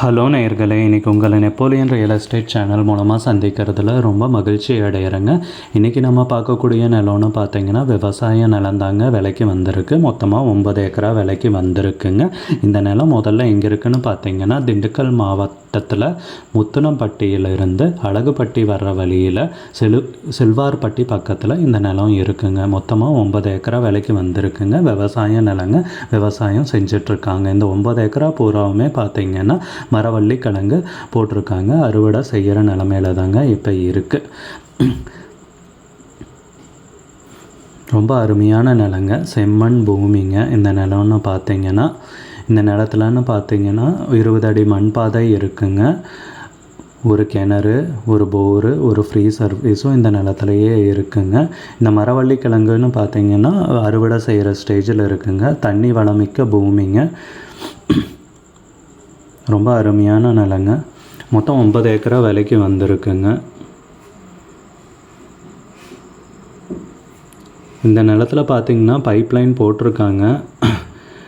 Hello நேயர்களே இன்றைக்கி உங்களை நெப்போலியன் ரியல் எஸ்டேட் சேனல் மூலமாக சந்திக்கிறதுல ரொம்ப மகிழ்ச்சி அடைகிறேங்க இன்றைக்கி நம்ம பார்க்கக்கூடிய நிலம்னு பார்த்தீங்கன்னா விவசாய நிலம் தாங்க விலைக்கு வந்திருக்கு. மொத்தமாக ஒன்பது ஏக்கரா விலைக்கு வந்திருக்குங்க. இந்த நிலம் முதல்ல எங்கே இருக்குன்னு பார்த்தீங்கன்னா திண்டுக்கல் மொத்தத்தில் முத்துனம்பட்டியில் இருந்து அழகுப்பட்டி வர்ற வழியில் செலு செல்வார்பட்டி பக்கத்தில் இந்த நிலம் இருக்குங்க. மொத்தமாக ஒன்பது ஏக்கரா விலைக்கு வந்திருக்குங்க. விவசாய நிலங்க விவசாயம் செஞ்சிட்ருக்காங்க. இந்த ஒன்பது ஏக்கரா பூராவுமே பார்த்தீங்கன்னா மரவள்ளி கிழங்கு போட்டிருக்காங்க. அறுவடை செய்கிற நிலமையில தாங்க இப்போ இருக்குது ரொம்ப அருமையான நிலங்க. செம்மண் பூமிங்க. இந்த நிலம்னு பார்த்தீங்கன்னா இந்த நிலத்துலன்னு பார்த்தீங்கன்னா இருபது அடி மண் பாதை இருக்குங்க. ஒரு கிணறு ஒரு போரு ஒரு ஃப்ரீ சர்வீஸும் இந்த நிலத்துலையே இருக்குங்க. இந்த மரவள்ளி கிழங்குன்னு பார்த்தீங்கன்னா அறுவடை செய்கிற ஸ்டேஜில் இருக்குங்க. தண்ணி வளமிக்க பூமிங்க. ரொம்ப அருமையான நிலங்க. மொத்தம் ஒன்பது ஏக்கரா விலைக்கு வந்திருக்குங்க. இந்த நிலத்துல பார்த்தீங்கன்னா பைப்லைன் போட்டிருக்காங்க.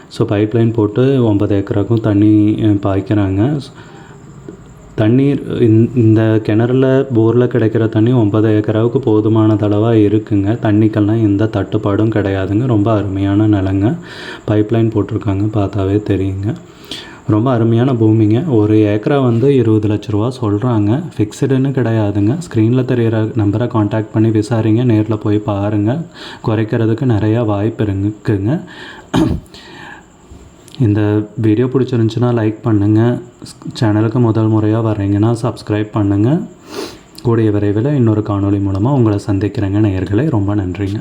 ஸோ பைப்லைன் போட்டு ஒன்பது ஏக்கராக்கும் தண்ணி பாய்க்கிறாங்க. தண்ணீர் இந்த- கிணறுல போரில் கிடைக்கிற தண்ணி ஒன்பது ஏக்கராவுக்கு போதுமான தளவாக இருக்குங்க. தண்ணிக்கெல்லாம் எந்த தட்டுப்பாடும் கிடையாதுங்க. ரொம்ப அருமையான நிலங்க. பைப்லைன் போட்டிருக்காங்க பார்த்தாவே தெரியுங்க. ரொம்ப அருமையான பூமிங்க. ஒரு ஏக்கரா வந்து இருபது லட்ச ரூபா சொல்கிறாங்க ஃபிக்ஸ்டுன்னு கிடையாதுங்க. ஸ்க்ரீனில் தெரிகிற நம்பரை காண்டாக்ட் பண்ணி விசாரிங்க. நேரில் போய் பாருங்கள் குறைக்கிறதுக்கு நிறையா வாய்ப்பு இருக்குங்க. இந்த வீடியோ பிடிச்சிருந்துச்சுன்னா லைக் பண்ணுங்கள் சேனலுக்கு முதல் முறையாக வரீங்கன்னா சப்ஸ்கிரைப் பண்ணுங்கள் கூடிய விரைவில் இன்னொரு காணொளி மூலமாக உங்களை சந்திக்கிறேங்க நேயர்களே. ரொம்ப நன்றிங்க.